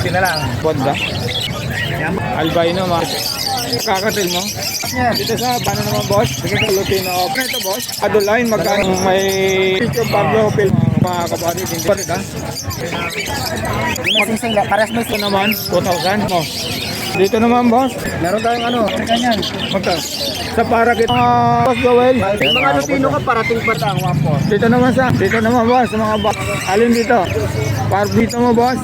150 na lang. Bonda. Yan. Albino, ma. Kakatil mo? Yan. Dito sa, paano naman boss? Sige sa Lutino. Ano ito boss? Adoline, magkano may picture Pablo Pil mga kapatid. Hindi pa rin ha? Mag-sing pares mo Ito naman, 2,000 mo. Dito naman boss, Meron tayong ano, ganyan. magka. Sa parakit mga boss Joel. Mga Lutino ka, parating pa ang wapo. Dito naman sa, dito naman boss, mga boss. Alin dito? Par dito mo boss.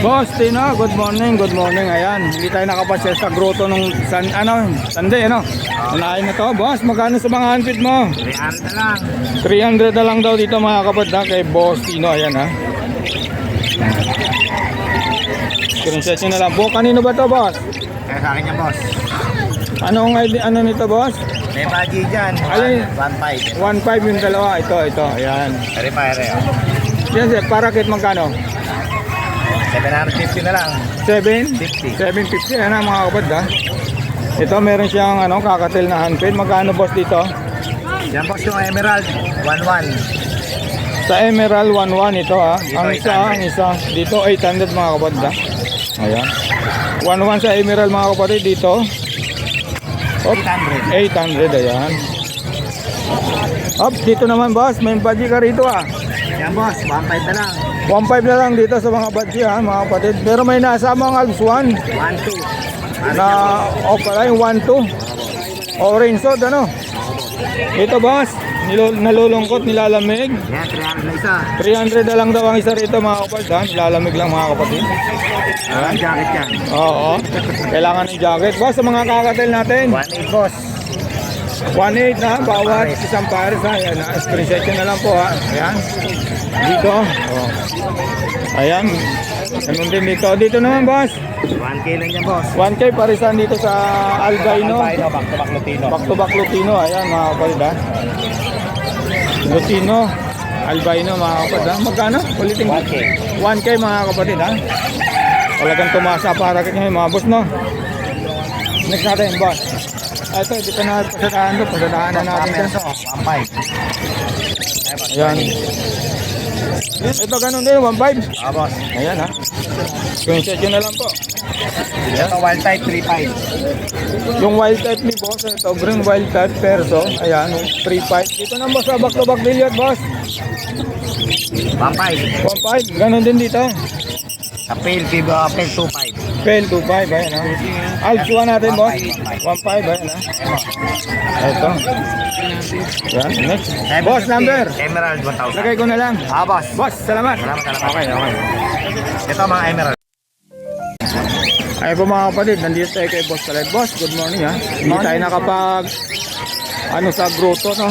Boss, Tino, good morning, good morning. Ayan, hindi tayo nakapasya sa grotto nung san, ano, Sunday, ano? Unahin na to, boss. Magkano sa mga handpid mo? 300 na lang. 300 na lang daw dito mga kapatid ha, kay Boss Tino. Ayan ha. Screenshot nyo na lang po. Kanino ba to boss? Kaya sa akin yan, boss. Anong ID, ano nito boss? May baji dyan. Alin? 1.5. 1.5 yung dalawa. Ito, ito. Ayan. Pare pare. Yan sir, parakit magkano? 750 na lang. 7? 50. 750 yan ha mga kapatid ha. Ito meron siyang ano, kakatil na handpid. Magkano boss dito? Yan, boss, yung Emerald. 1.1. Sa Emerald 11 ito ha. Dito, Ang isa, 800. ang isa. Dito 800 mga kapatid ha. Ayan. 11 sa Emerald mga kapatid dito. Op, 800. 800 ayan. Up, dito naman boss, may budget ka rito ah. Yan, boss. 1.5 na lang. 1.5 na lang dito sa mga budget ha, mga kapatid. Pero may nasama ang Alps 1 1.2. na o pala yung 1.2. Orange sod ano. Ito boss, nilo, nalulungkot, nilalamig. Yan, 300 na isa. 300 na lang daw ang isa rito mga kapatid ha. Nilalamig lang mga kapatid. Ang jacket yan. Oo. Kailangan ng jacket. Boss, sa mga kakatil natin. 1.8, boss. 1.8 na bawat isang pares ha. Ayan. Screenshot na lang po ha. Ayan. Dito. Oh. Ayan. Ganun din dito. Dito naman boss. 1K lang yan, boss. 1K parisan dito sa Albino. Albino, back to back Lutino. Back to back Lutino. Ayan mga kapatid ha. Lutino. Albino mga kapatid ha. Magkano? Ulitin ko. 1K. 1K mga kapatid ha. Talagang tumasa para kay ngayon mga boss no. Next natin boss. Ah, Ito, dito na pasadahan to. Pasadahan na natin Peso, to. 1.5. Ayan. Ito ganun din, 1.5. Ah, boss. Ayan ha. Screenshot nyo na lang po. Ito, wild type 3.5. Yung wild type ni boss, ito, green wild type perso. Ayan, 3.5. Dito na boss, sa back to back billiard boss. 1.5. 1.5. Ganun din dito. Sa pale 2.5. Pen 2.5. Ayan ha. Alps 1 natin boss. 1.5. Ayan ha. Ito. Yan, next. Boss number. Emerald 1,000. Lagay ko na lang. Ah, boss. Boss, salamat. Salamat, salamat. Okay, okay. Ito mga Emerald. Ay po mga kapatid, nandito tayo kay Boss Kaled. Boss, good morning ha. Hindi tayo nakapag ano sa grotto no.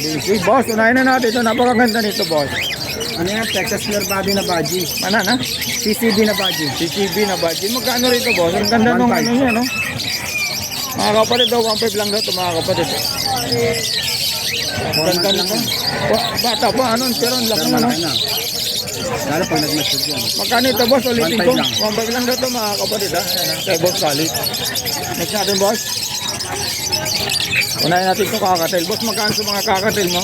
Busy. Boss, unahin na natin ito. Napakaganda nito, boss. Ano yan? Texas Flare Body na baji. Mana na? CCB na baji. CCB na ba? Magkano rito, boss? Ang ganda nung 1.5. ano niya, no? Mga kapatid daw, 1.5 lang daw ito, mga kapatid. Ang ganda nito. Wa- Bata pa, ano? Pero ang laki ano? na. Lalo pag nag-message yan. Magkano ito, boss? Ulitin 1.5 ko. lang. 1.5 lang daw ito, mga kapatid, ha? Ayan, ha? Kay Boss Khalid. Next natin, boss. Unahin natin ito kakatil. Boss, magkano sa mga kakatil mo?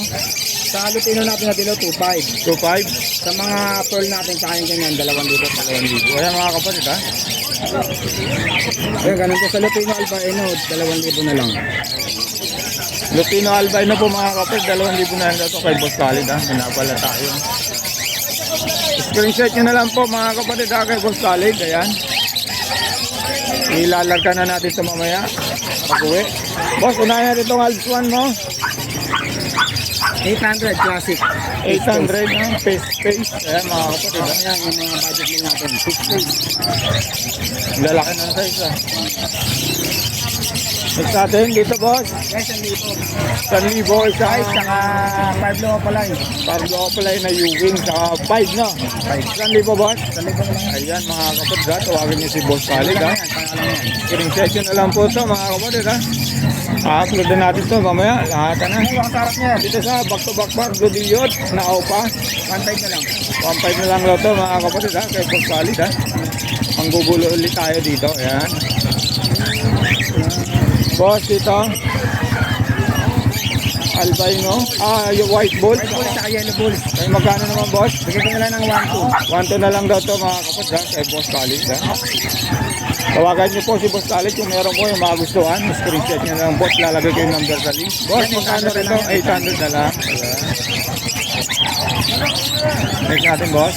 Sa Lutino natin na dilo 2.5. 2.5? Sa mga pearl natin sa akin ganyan, 2,000. Ayan, mga kapatid, ha? Ayun, ganun ko sa Lutino Albino, 2,000 na lang. Lutino Albino po mga kapatid, 2,000 na lang ito kay Boss Khalid, ha? Pinapala tayo. Screenshot nyo na lang po mga kapatid ha kay Boss Khalid. Ayan. Ilalarga na natin ito mamaya. Pag-uwi. Boss, unahin natin itong Alps 1 mo. 800 classic. 800 na. Face face. Ayan mga kapatid. ha? Ayan, yung mga budget natin. 6 Ang Lalaki na sa isa. Next natin dito boss. Guys, ang dito. 1,000 isa. Guys, saka 5 low pala yun. Parlo ko pala yung na-Ewing sa 5 no? 1,000 boss. Sa likod lang. Ayan mga kapatid ha. Tawagin niyo si Boss Khalid ha. Screen session na lang po ito mga kapatid ha. A-upload na natin ito mamaya. Lahat na. Ano niya? Dito sa back to back bar, Glodiyot, na pa. 1.5 na lang. 1.5 na lang daw ito mga kapatid ha. Kay Boss Khalid ha. Manggugulo ulit tayo dito. Ayan. Boss dito. albino. Ah, yung white bull. White bull sa yellow bull. Ay, magkano naman, boss? Bigyan ko na lang ng 1-2. 1 na lang daw to mga kapatid ha, kay Boss Khalid ha. Tawagan niyo po si Boss Khalid kung meron po yung magustuhan. Screenshot niyo lang boss, lalagay ko yung number sa link. Boss, magkano rin to? 800 na lang. Next natin, boss.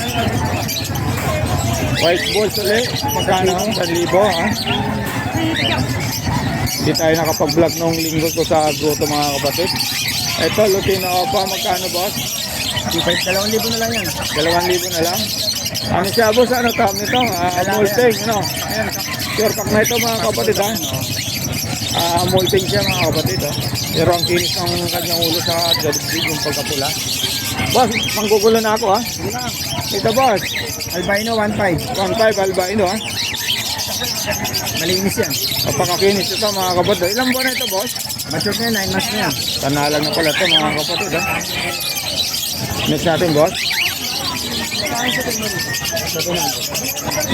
White balls ulit. Magkano? 1,000 ha? Hindi tayo nakapag-vlog nung linggo ko sa grotto mga kapatid. Ito, Lutino pa. Magkano, boss? 2,000 na lang yan. 2,000 na lang. Ano siya, boss? Ano tawag nito? Ah, molting, ano? Ayan. Sure pack na ito mga kapatid ha. Ah, molting siya mga kapatid ha. Pero ang kinis ng kanyang ulo sa jadbig yung pagkapula. Boss, manggugulo na ako ha. Ito boss, Albino 1.5. 1.5 albino ha. Malinis yan. Kapakakinis ito mga kapatid. Ilang buwan na ito boss? Mature na yan, 9 months na yan. Tanalan na pala ito mga kapatid ha. Next natin boss.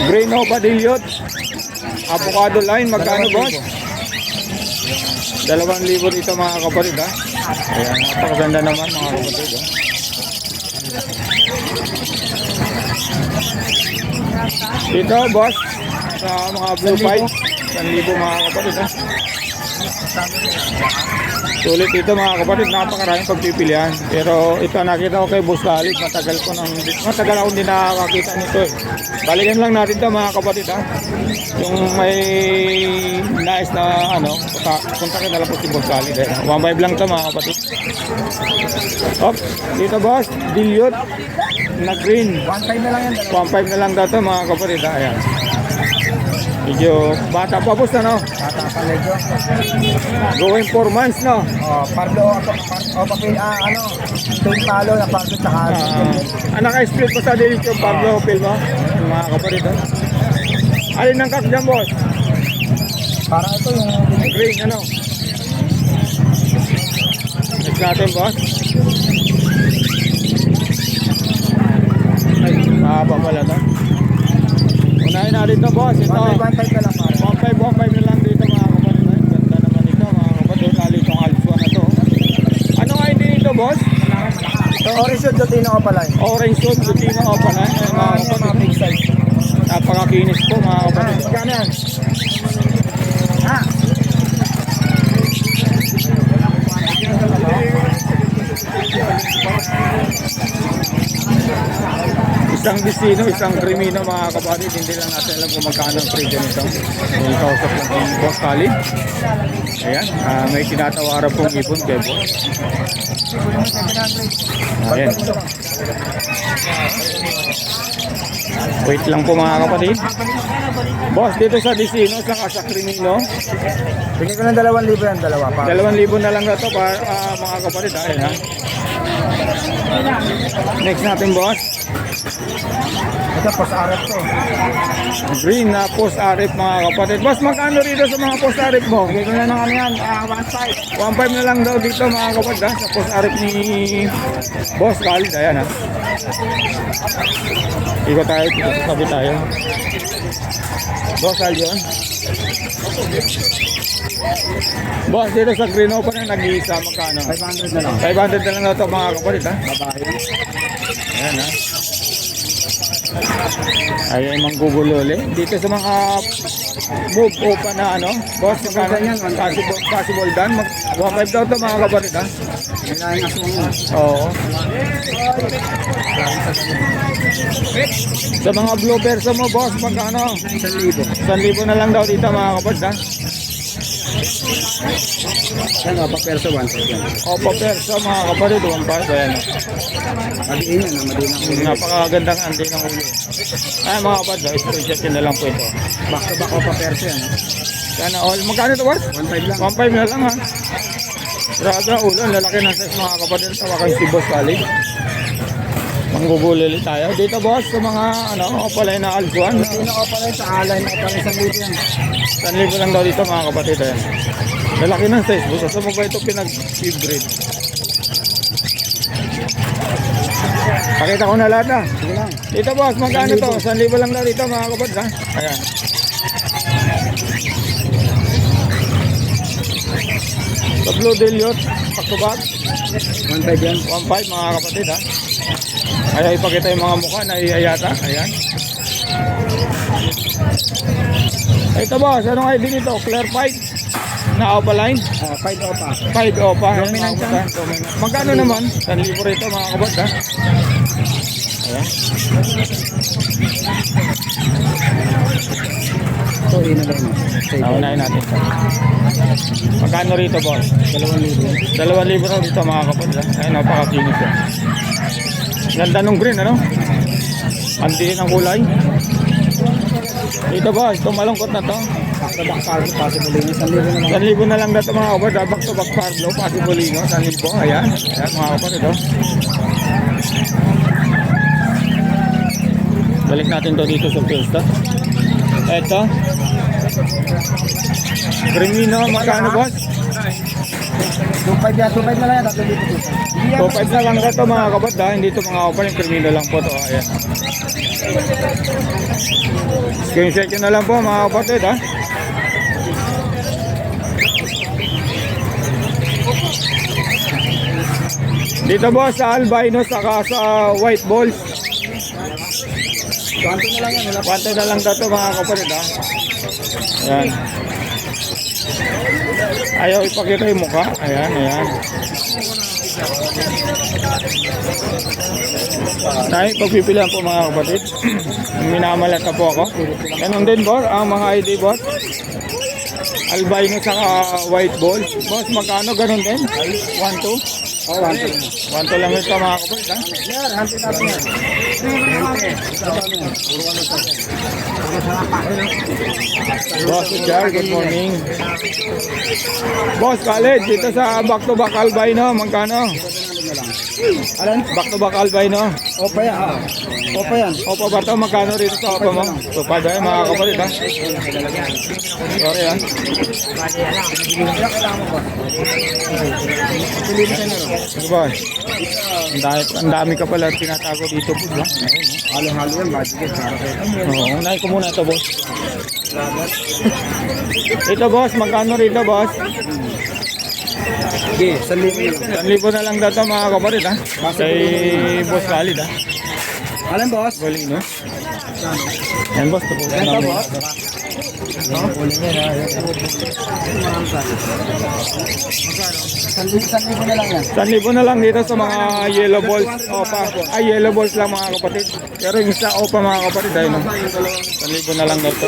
Green Nova Diliot. Avocado line, magkano boss? Dalawang libo dito mga kapatid ha. Ayan, napakaganda naman mga kapatid ha. Dito boss, sa mga blue fight, 1,000 mga kapatid ha. Sulit ito mga kapatid, napakaraming pagpipilian. Pero ito nakita ko kay Boss Khalid, matagal ko nang matagal ako hindi nakakakita nito eh. Balikan lang natin to mga kapatid ha. Yung may nice na ano, punta, punta ka na lang po si Boss Khalid eh. 1.5 lang to mga kapatid. Op, dito boss, dilute na green. 1.5 na lang yan. 1.5 na lang daw to mga kapatid ha. Ayan. Medyo bata pa boss ano. Tata pa medyo. Going 4 months no. Oh, Pablo, par, oh, papel, ah, ano, Tom Palo na Pablo, tsaka Ah, anak ay split pa sa dilis yung Pablo Phil mo. Yung mga kapatid. ha? Alin ang kak dyan, boss? para ito yung Green, ano? Next natin, boss. Ay, mahaba pala to. Unahin natin to, boss. Ito. 1.5 na lang para. 1.5, 1.5 na lang dito, mga kapatid. Ganda naman ito, mga kapatid. Lalo itong alpha na to. Ano nga hindi nito, boss? So, orange ko pala. yun. Orange suit, Lutino Open, ha? Ay, mga Mga yan, mga kapatid. big size. Napakakinis po, mga Ah, kapatid. magkano yan? Ah, Isang destino, isang krimino mga kapatid. Hindi lang natin alam kung magkano ang presyo nito. May kausap kung Boss Khalid. Ayan, ah, may tinatawaran pong ibon kay Boss. Ayan. Wait lang po mga kapatid. Boss, dito sa destino, saka sa krimino. bigyan ko ng 2,000 yan, dalawa pa. Dalawang libo na lang na to para ah, mga kapatid. Ayan ha. Next natin boss. Ito, post arap to. Green na post arif mga kapatid. Boss, magkano rito sa mga post arif mo? Bigyan ko na ng ano yan, ah, 1.5. 1.5 na lang daw dito mga kapatid ha, sa post arif ni Boss Khalid. Ayan ha. Ikot tayo, tabi tayo. Boss Khalid yun. Boss, dito sa Green Open na nag-iisa, magkano? 500 na lang. 500 na lang daw ito mga kapatid ha. Babae. Ayan ha. Ayan manggugulo ulit. Dito sa mga move open na ano. Boss, magkano yan? Possible, possible done. Mag 1.5 daw ito mga kapatid ha. Oo. Sa mga blue perso mo, boss, magkano? 1,000. 1,000 na lang daw dito mga kapatid ha. Yan, oh, pa-perso 1.5 yan. Opo perso mga kapatid, 1.5. Ayan. Madiin yan, madiin ako. Napakagandang andi ng ulo. Ay mga kapatid, screenshot yun na lang po ito. Back to back o pa-perso yan. Sana all. Magkano ito, boss? 1.5 lang. 1.5 na lang ha. Grabe ang ulo, ang lalaki ng size mga kapatid. Tawakan si Boss Khalid. Manggugulili tayo. Dito boss, sa mga ano, opalay na alsuan. Sino ko pala yun sa alay na pala isang libo yan. 1,000 lang daw dito mga kapatid. Ayan. Lalaki ng size. Gusto sa mo ba ito pinag-feed grade? Pakita ko na lahat na. Sige lang. Dito boss, magkano to? 1,000 lang daw dito mga kapatid ha. Ayan. Back to back. 1.5 yan. 1.5 mga kapatid ha. Ayaw ipakita yung mga mukha na iyayata. Ayan. Ito boss, anong ID nito? Clear 5 na opaline. Ah, 5 opa. 5 opa. Dominant. Dominant. Magkano naman? 1,000 rito mga kapatid ha. Ayan. So, yun na lang. Naunahin natin ito. Magkano rito boss? 2,000. 2,000 raw dito mga kapatid ha. Ayan, napakakinis yan. Ganda nung green ano? Andiin ang kulay. Dito boss, itong malungkot na to. Back card, possible yun. 1,000 na lang. 1,000 na lang dito mga kapatid. ha. Back to back Pablo, Pasibolino, 1,000. Ayan, ayan mga kapatid. Oh. Balik natin to dito sa pista. Eto. Crimino, magkano boss? 2.5 yan. 2.5 na lang yan. 3 dito. Hindi yan. So 5 na lang dito mga kapatid. ha. Hindi to mga kapatid. Crimino lang po to. Ayan. Screenshot nyo na lang po mga kapatid ha. Dito boss sa albino saka sa white balls. Kwanto na lang yan. Kwante na lang dito mga kapatid ha. Ayan. Ayaw ipakita yung mukha. Ayan, ayan. Tayo pagpipilian po mga kapatid. Minamalat na po ako. Ganun din boss, ang mga ID boss. Albino saka white balls. Boss, magkano ganun din? 1, 2? Oh, 1 to 1, 2 lang ito mga kapatid ha. Yan, hantin natin yan. Boss Jar, good morning. Boss Khaled, dito sa back to back albino, magkano? Alan? Back to back albino. Opa yan. ah. Opa yan. Opo ba ito? Magkano rito sa opo mo? So, pa dahil mga kapatid ha. Sorry ha. Sige boss. Ang dami, ang dami ka pala tinatago dito po. Ha? Halo-halo yan. Kayo. Oo, unahin ko muna ito boss. Ito boss, magkano rito boss? Okay, 1,000 na lang. 1,000 na lang dito mga kapatid ha. Kay Boss Khalid ha. Alan, boss? Bolino. Yan boss, tapos na namin. boss? Sanlibo, sanlibo na lang yan. 1,000 na lang dito sa mga yellow balls. Opa. Ay, yellow balls lang mga kapatid. Pero yung isa opa mga kapatid, ayun. no? 1,000 na lang dito.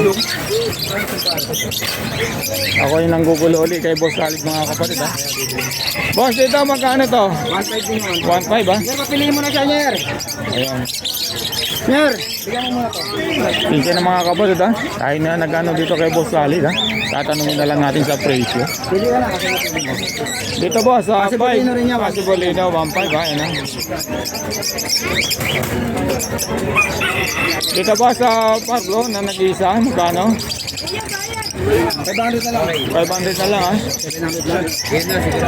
Ako yung nanggugulo ulit kay Boss Khalid mga kapatid ha. Boss, dito magkano to? 1.5 din yun. 1.5 ha? Nyer, papiliin mo na siya, Nyer. Ayun. Nyer, bigyan mo muna to. Pinsin ng mga kapatid ha. Tayo na nagano dito kay Boss Khalid ha. Tatanungin na lang natin sa presyo. Pili ka na kasi mo. Dito boss, sa Pasibolino rin yan, Pasibolino, 1.5 ha. Ayun ha. Dito ba sa Pablo na nag-iisa, magkano? 500 na lang. 500 na lang ha. 700 lang. Yan na, sige.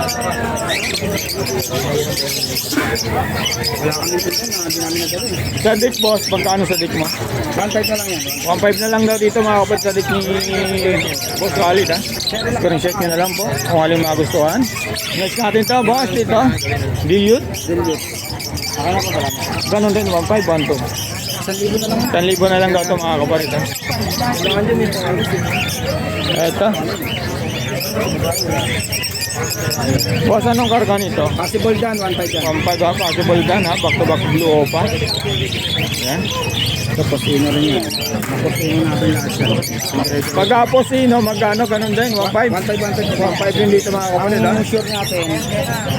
Wala kami dito na, hindi namin. Sa dick boss, magkano sa dick mo? 1.5 na lang yan. 1.5 na lang daw dito mga kapatid sa dick ni Boss Khalid ha. Screenshot nyo na lang po kung alin magustuhan. Next natin to boss, dito. Dilute. Dilute. Ganon din, 1.5, 1.2. 1,000 na lang. 10,000 na lang daw ito mga din ito. Boss, anong karga nito? Possible dyan, 1.5 yan. 1.5 ha, possible dan ha, back to back blue opa. Yan. Tapos ino rin yan. Tapos ino natin lahat yan. Pag aposino, magkano ganun din, 1.5. 1.5, 1.5. 1.5 din dito mga kapatid ha. Ang sure natin,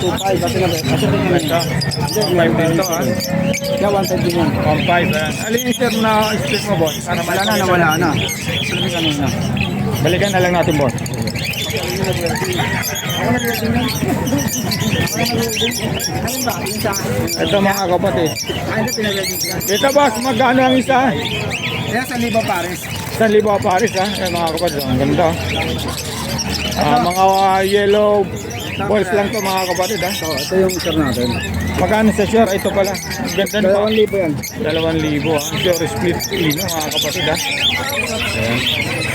2.5 kasi na kasi rin yan. Ito, 1.5 dito ha. Yeah, 1.5 din yan. 1.5 yan. Alin yung sir na split mo boss? Wala na, nawala na. Balikan na lang natin boss. Ito mga kapatid. Ito boss, magkano ang isa? Kaya sa liba pares. 1,000 pa pares ha. Ayan mga kapatid, ang ganda. Ah, mga ah, yellow balls lang to mga kapatid ha. So, ito yung sure natin. Magkano sa shore? Ito pala. Ang Ganda na Dalawang libo yan. Dalawang libo ha. Shore split ino mga kapatid ha. Ayan.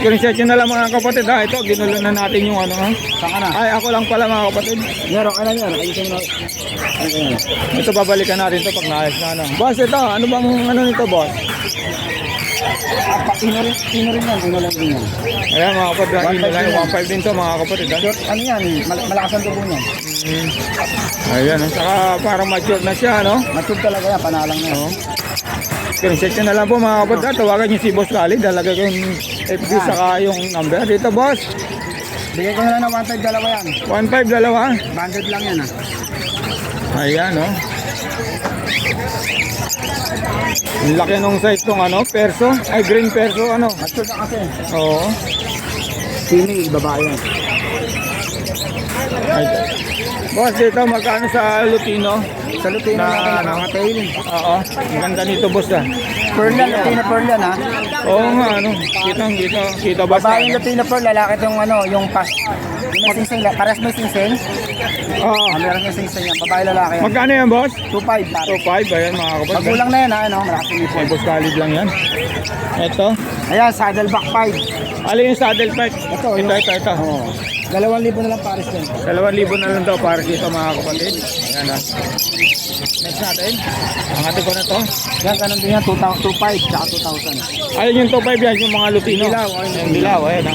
Screenshot nyo na lang mga kapatid ha. Ito, ginulo na natin yung ano ha. Saan ka na? Ay, ako lang pala mga kapatid. Meron ka na yan. Ayusin mo na. Ito, babalikan natin to pag naayos na ano. Boss, ito, ano bang ano nito, boss? Pino rin, pino rin yan. Pino lang din yan. Ayan mga kapatid, ha. 1.5 Ino lang, din yan. 1.5 din to mga kapatid ha. Short, ano yan? Mal- malakas ang dugo niyan. Mm. Ayan, saka parang mature na siya, no? Mature talaga yan. Panalang na. Oo. Screenshot nyo na lang po mga kapatid. Tawagan nyo si Boss Khalid. Dalaga ko yung FB saka yung number. Dito, boss. Bigay ko na lang ng 1.5 dalawa yan. 1.5 dalawa. Banded lang yan ah. Ayan, no? Ang laki nung size tong ano, perso. Ay, green perso, ano. Mature na kasi. Oo. Female, babae yan. Ay, boss, dito magkano sa Lutino? Sa Lutino Na, na ano? nakakatailing. Oo. Ang ganda nito, boss, ah. Pearl yan, Lutino Pearl yan ha. Oo nga, ano. Kita, kita, kita, boss. Babae yung ano? Lutino Pearl, lalaki itong ano, yung pas. Yung may singsing, pares may singsing. Oo. Ah, meron yung singsing yan. Babae lalaki yan. Magkano yan, boss? 2.5 pare. So, 5, ayan, mga kapatid. Magulang na yan ha, ano, Ay, ipon. boss Khalid lang yan. Ito. Ayan, saddleback 5. Alin yung saddle pipe? Ito, ito, ito, ito. Oo. Dalawang libo na lang pares yan. Dalawang libo na lang daw para dito mga kapatid. Ayan na. Next natin. Ang ating ko na to. Yan, ganun din yan, 2,000 2.5 tsaka 2,000. Ayun yung top 5 yan, yung mga Lutino. Dilaw, ayun. Yung dilaw, ayan na.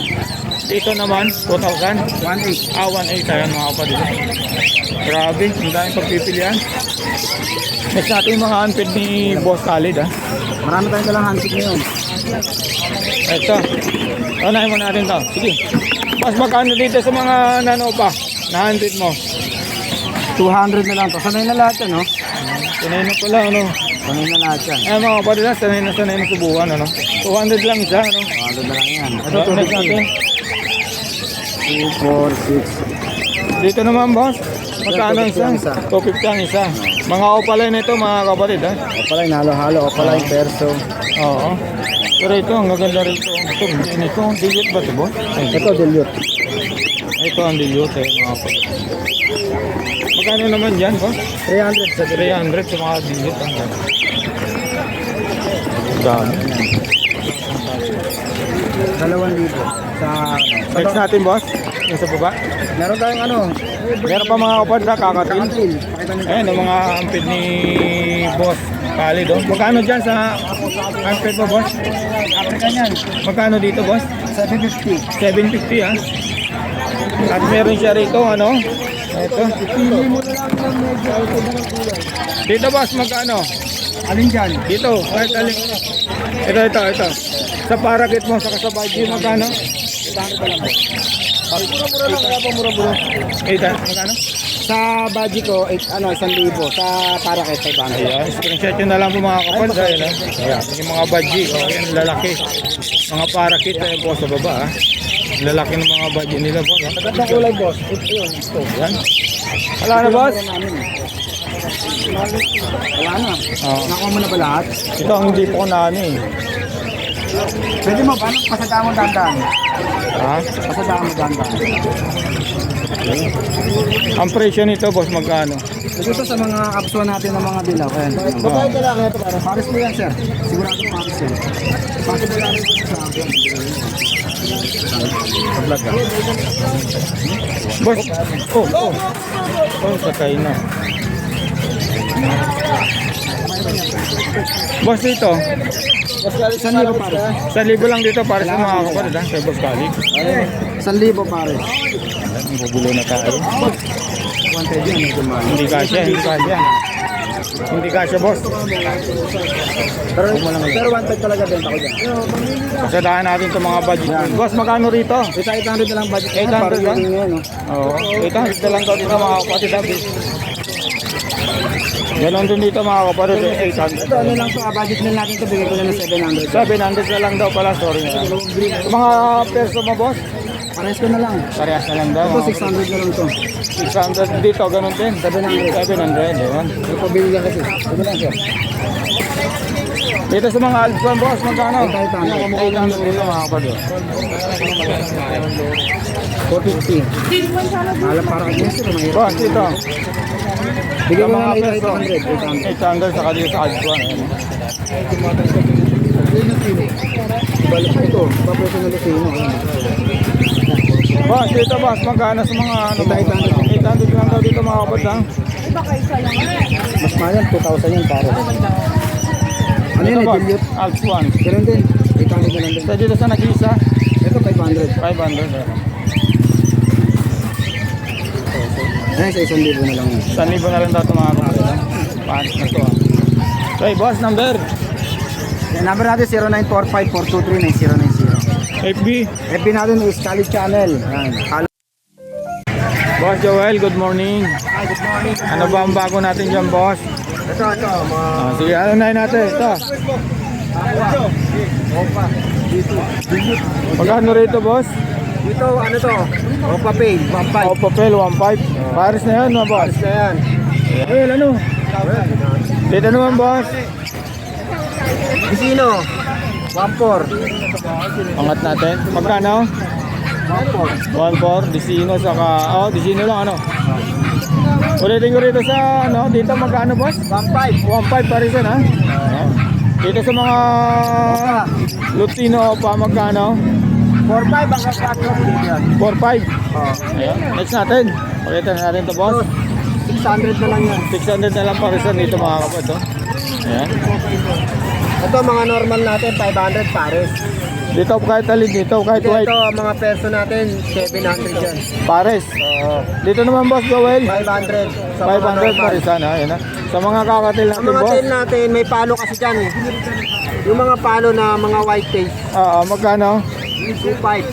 Dito naman, 2,000. 1.8. Ah, 1,800 ayan mga kapatid. Grabe, ang daming pagpipilian. Next natin yung mga unpaid ni Boss Khalid ah. Marami tayong dalang handpick ngayon. Ito. Unahin mo natin to. Sige. Mas magkano dito sa mga nano pa? Na unpaid mo. 200 na lang to. Sanay na lahat yan, no? Tunay na pala, ano. Sanay na lahat yan. Ay mga kapatid, ah, sanay na sanay na subukan, ano. 200 lang isa, ano. 200 na lang yan. Ito, next natin. 2, 4, 6. Dito naman, boss. Magkano 250 isa? ang isa. 250 ang isa. Mga opalay na ito, mga kapatid, ha? Opalay, nalo-halo. Opalay, perso. Oo. Pero ito, ang gaganda rito. Ito, hindi ito. Dilute ba ito, boss? Ay, Ito, dilute. Ito ang dilute, eh, mga kapatid. Magkano naman dyan, boss? 300 sa dilute. 300 sa mga dilute. Ang ganda. Dami. 2,000 sa... Next natin, boss. Yung sa baba. Meron tayong ano, Meron pa mga kapatid, ha? Kakatil. Ayan, ang mga ampid ni Boss Khalid, oh. Magkano dyan sa ampid mo, boss? African yan. Magkano dito, boss? 750. 750, ha? At meron siya rito, ano? Ito. Pili mo na lang ng medyo ito na ng kulay. Dito, boss, magkano? Alin dyan? Dito, kahit alin. Ito, ito, ito. Sa parakit mo, sa budget, magkano? 800 na lang. Mura-mura lang, kaya pa mura-mura. 800, magkano? Sa budget ko, 8, ano, 1,000. Sa parakit, 500. Ayan, screenshot yun na lang po mga kapatid. Ayan, ha? Ayan, yung mga budget, oh, yan, lalaki. Mga parakit, ayan po sa baba, ha? Lalaki ng mga budget nila, boss, ha? Magandang kulay, boss. Ito yun, ito. Ayan. Wala na, boss? Wala na. Oh. Nakuha mo na ba lahat? Ito ang hindi po ko na ano eh. Pwede mo, paano pasadaan mo dandan? Ha? Pasadaan mo dandan. Ang presyo nito, boss, magkano? Dito sa mga kapsuan natin ng mga dilaw. Ayan. Babae ka lang ito para. Paris mo yan, sir. Sigurado Paris yan. Possible lang ito sa akin. Vlog ka. Boss, oh, oh. Oh, sakay na. Boss dito, San libo pares? sa libo lang dito para sa mga kapatid ha, kay Boss Khalid. San libo pares. Magulo na tayo. Hindi kasya, hindi kasya. Hindi kasya, boss. Pero, pero wanted talaga benta ko dyan. Pasadahan natin itong mga budget. Boss, magkano rito? Ito 800 na lang budget. 800 Parang lang? no? Oo. Ito, ito lang daw dito mga kapatid. Ganon din dito mga kapatid. eh, Ito, 800. ano lang to, ah, budget na natin to, bigay ko na ng 700. 700 na lang daw pala, sorry na. Mga perso mo, boss? Pares ko na lang. Parehas na lang daw. Ito, mga 600 na lang to. 600 dito, ganun din. 700. 700, yun. Ito, pabili lang kasi. Ito lang, sir. Dito sa mga Alphan, boss, magkano? 800. 800 dito mga kapatid. 450. Mahal para kay sir, mahirap. Boss, dito. Bigyan mo na lang perso. 800. 800. 800 sa dito sa Alphan. Ayan. Balik ito, papreso na Lucino. Boss, dito boss, magkano sa mga ano? 800. 800 lang daw dito mga kapatid ha? Mas mahal yan, 2,000 yan pare. Ano Ito yan, dilute? Alps 1. Ganun din. 800 na lang din. Sa dito sa nag-isa, Ito 500. 500. eh. Ayan, sa 1,000 na lang yan. 1,000 na lang daw ito mga kapatid ha? Paano na to ha? Okay, boss, number. Yung number natin 0945-423-9090. FB. FB natin is Khalid Channel. Yan. Boss Joel, good morning. Hi, good morning. Ano ba ang bago natin dyan, boss? Ito, ito. Mga... Ah, sige, ano na natin? Ito. Opa. Dito. Magkano rito, boss? Dito, ano to? Opa Pay. 1.5. O, papel, 1.5. Paris na yan, mga boss. na yan. Ayun, ano? Dito naman, boss. Casino. 1.4. Angat natin. Magkano? 1.4. 1.4. Disino, saka... Oh, disino lang, ano? Ulitin ko rito sa, ano, dito magkano, boss? 1.5. 1.5 Paris yan, ha? Oh. Dito sa mga Lutino pa, magkano? 4.5 hanggang 4 dito yan. 4.5. Oh. Ayan, next natin. Pakita na natin to boss. 600 na lang yan. 600 na lang para sa dito mga kapatid. Oh. Ayan. Ito mga normal natin, 500 pares. Dito kahit alin dito, kahit Ito, white. ito mga perso natin, 700 yan. Pares. Oo. Dito naman boss Joel. 500. Sa 500 mga normal. parisan ha. Ayan ha. Sa mga kakatil Sa natin mga boss. tail natin, may palo kasi dyan eh. Yung mga palo na mga white face, Oo, magkano? 2.5.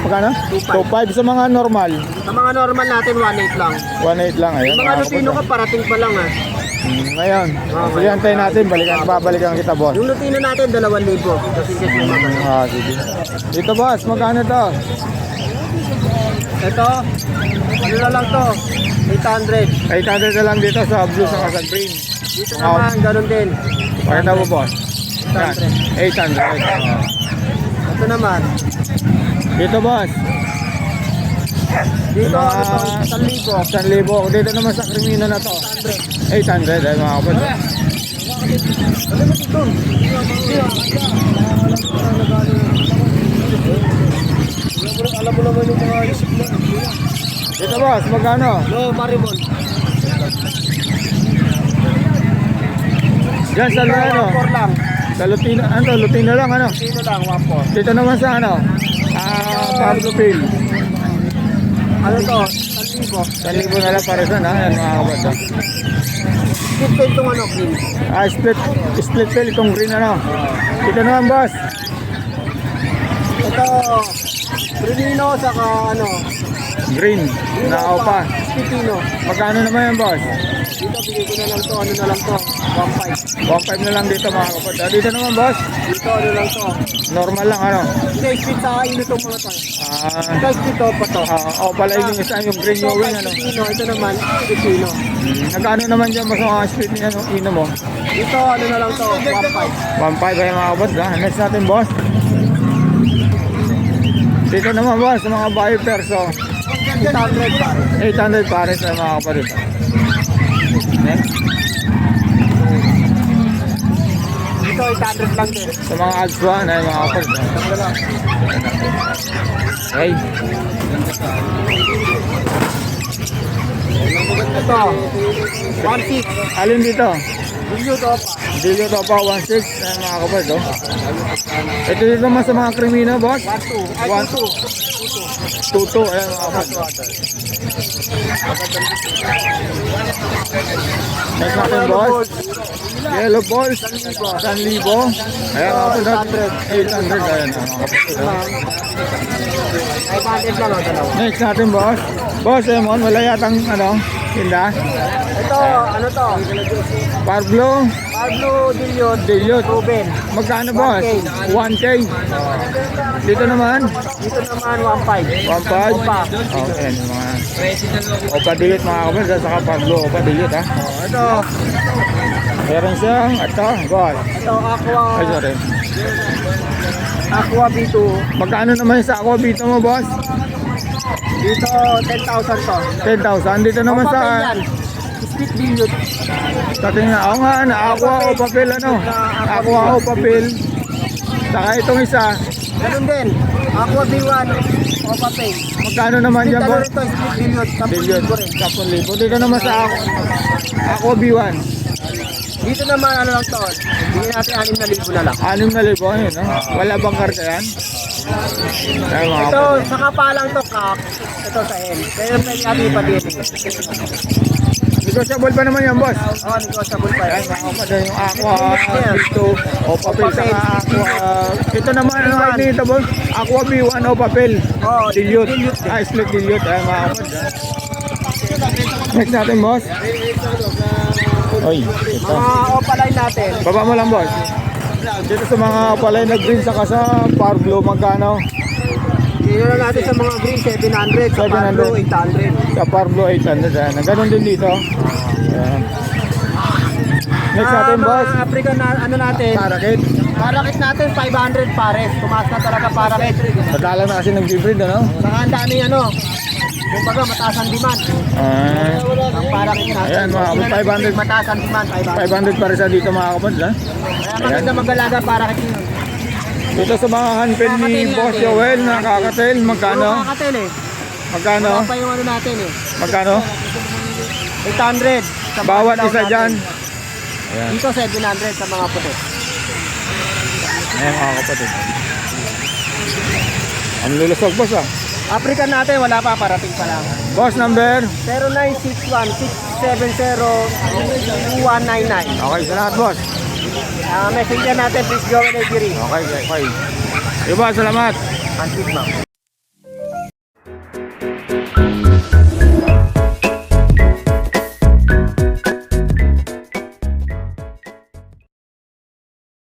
Magkano? 2.5 sa mga normal. Sa mga normal natin, 1.8 lang. 1.8 lang. Ayan. Yung mga mga Lutino ka, kapatid. parating pa lang ah. Hmm, Ngayon. Sige, antayin natin. Balikan, babalikan kita boss. Yung Lutino natin, 2,000. Kasi yung mga Ah, sige. Dito boss, magkano to? Ito, ano na lang to? 800. 800 na lang dito sa blue sa sa green. Dito naman, ganun din. Pakita mo boss. Yan. 800. Ah. Ito naman. Dito boss. Dito, Mga- ano to? 1,000. 1,000. Dito naman sa krimino na to. 800 ay mga kapatid. Alam mo naman yung mga isip na. Dito boss, magkano? No, Maribon. Diyan sa ano? 1.4 lang. Sa Lutino, ano? Lutino lang ano? Dito lang, 1.4. Dito naman sa ano? Ah, Pablo Pil. Ano to? 1,000. 1,000 na lang para sa na, yan mga kapatid. Dito itong ano, green. Ah, split, split pill itong green ano. Dito naman boss. Ito, Brunino, saka ano, Green. Nakaw pa. Pipino. Magkano naman yan boss? Dito, bigay ko na lang to, ano na lang to, 1.5. 1.5 na lang dito mga kapatid. Ah, Dito naman boss. Dito, ano lang to. Normal lang ano. Hindi, split sa ino itong mga to. Ah, Ito, split to pa to. ah, oh, pala yung isa yung green Ito, yung wing ano. Pipino, ito naman, Pipino. Nagkano naman dyan boss mga split niya no, ino mo? Dito, ano na lang to, 1.5. 1.5 ay mga kapatid ha. Next natin boss. Dito naman boss, mga buyer perso. 800 pa. 800 pares ay mga kapatid. Next. Dito, 800 lang din. Sa mga adswan ay mga kapatid. Ano lang. Okay. Ito, 1.6. Alin dito? Video to pa. Dito to pa 1.6 ay mga kapatid. Oh. Ito dito naman sa mga krimino boss. 1.2. Ay, One. 2.2. 2.2 ay mga kapatid. Next natin boss. Yellow balls. 1,000. Ayan mga kapatid. 800 ayan oh. 500 lang ang dalawa. Next natin boss. Boss Emon, wala yatang ano, tinda. Ito, ano to? Pablo, Pablo Dilion. Diliot. Ruben. Magkano boss? 1K. Dito naman, Dito naman 1.5. 1.5. Opa. Okay, mga Opa Dilit mga kapatid, saka Pablo Opa Dilit ha. Ito, Meron siyang, ito, boss. ito Aqua, Ay, sorry. Aqua B2. Magkano naman sa aqua bito mo, boss? Dito 10,000 to. 10,000. Dito naman Opa, sa, yan. Split Dilion. sa tingin, ako nga, na aqua o papel, ano? Aqua o papel. Saka itong isa, Ganun din. Aqua B1, Opa Pay. magkano naman yan, Dito boss? split billion. Billion. 10,000 rin. 10,000. Dito naman sa ako, ako B1. Dito naman, ano lang to, bigyan natin 6,000 na lang. 6,000 ayun, no? Wala bang karga yan? Ay, mga Ito, kapatid. sa kapalang to, kak. Ito sa end. Pero pwede natin ipatin. Negotiable pa naman yan, boss. Oh, negotiable pa Ayan, yan. mga kapatid, yung aqua dito, o papel, saka aqua. Ito naman, ano kahit dito, boss? Aqua B1 o papel. Oh, Dilute. dilute. Ah, split dilute. Ayan, mga kapatid. ah. Next natin, boss. Oy, ito. Mga opaline natin. Baba mo lang, boss. Dito sa mga palay na green saka sa Power Blue, magkano? Dito na natin sa mga green, 700. Sa 700. Pablo, 800. Sa Power Blue 800, ayan. Ganun din dito. Ayan. Next natin, Ah, boss. Mga African na, ano natin. Parakit. Parakit natin, 500 pares. Tumaas na talaga parakit. Madala na kasi nag-breed, ano? Saka ang dami ano. Kung baga, mataas ang demand. Ah, Ang. Ayan, mga na 500. Mataas ang demand, 500. 500 para sa dito mga kapatid, ha? Kaya maganda mag-alaga parakit yun. Dito sa mga handpen ni Boss. Joel na kakatail, magkano? Kakatel eh. Magkano? Pa yung ano natin eh. Magkano? 800. Sa Bawat isa dyan. Ayan, Dito 700 sa mga puti. ayan mga kapatid. Ang lulusog, boss, ah. African natin, wala pa, parating pa lang. Boss number. 0961-670-2199. Okay, salamat, boss. Ah, messenger natin, please go and agree. Okay, okay. Diba, salamat. Antik ma'am.